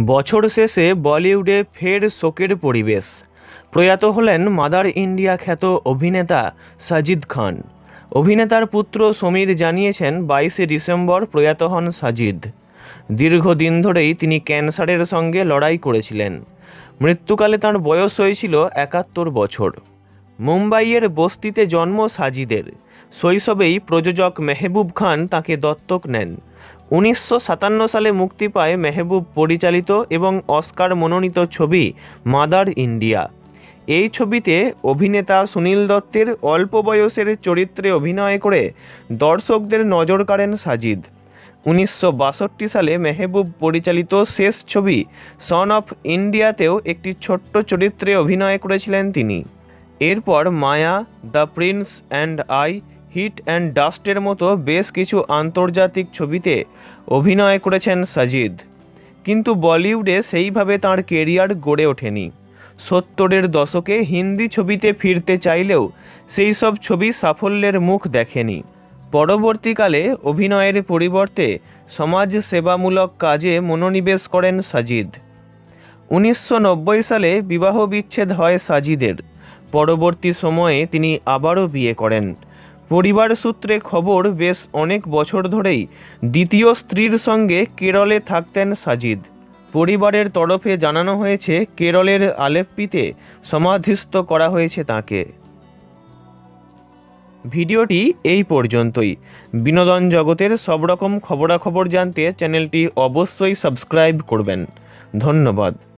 বছর শেষে বলিউডে ফের শোকের পরিবেশ। প্রয়াত হলেন মাদার ইন্ডিয়া খ্যাত অভিনেতা সাজিদ খান। অভিনেতার পুত্র সমীর জানিয়েছেন, বাইশে ডিসেম্বর প্রয়াত হন সাজিদ। দীর্ঘদিন ধরেই তিনি ক্যান্সারের সঙ্গে লড়াই করেছিলেন। মৃত্যুকালে তাঁর বয়স হয়েছিল একাত্তর বছর। মুম্বাইয়ের বস্তিতে জন্ম সাজিদের। শৈশবেই প্রযোজক মেহবুব খান তাকে দত্তক নেন। উনিশশো সাতান্ন সালে মুক্তি পায় মেহবুব পরিচালিত এবং অস্কার মনোনীত ছবি মাদার ইন্ডিয়া। এই ছবিতে অভিনেতা সুনীল দত্তের অল্প বয়সের চরিত্রে অভিনয় করে দর্শকদের নজর কাড়েন সাজিদ। উনিশশো বাষট্টি সালে মেহবুব পরিচালিত শেষ ছবি সন অফ ইন্ডিয়াতেও একটি ছোট্ট চরিত্রে অভিনয় করেছিলেন তিনি। এরপর Maya, the prince and I hit and ডাস্টের মতো বেশ কিছু আন্তর্জাতিক ছবিতে অভিনয় করেছেন সাজিদ। কিন্তু বলিউডে সেইভাবে তার কেরিয়ার গড়ে ওঠেনি। সত্তরের দশকে হিন্দি ছবিতে ফিরতে চাইলেও সেই সব ছবি সাফল্যের মুখ দেখেনি। পরবর্তীকালে অভিনয়ের পরিবর্তে সমাজ সেবামূলক কাজে মনোনিবেশ করেন সাজিদ। উনিশশো নব্বই সালে বিবাহ বিচ্ছেদ হয় সাজিদের। পরবর্তী সময়ে তিনি আবারও বিয়ে করেন। পরিবার সূত্রে খবর, বেশ অনেক বছর ধরেই দ্বিতীয় স্ত্রীর সঙ্গে কেরলে থাকতেন সাজিদ। পরিবারের তরফে জানানো হয়েছে, কেরলের আলেপ্পিতে সমাধিস্থ করা হয়েছে তাকে। ভিডিওটি এই পর্যন্তই। বিনোদন জগতের সব রকম খবরাখবর জানতে চ্যানেলটি অবশ্যই সাবস্ক্রাইব করবেন। ধন্যবাদ।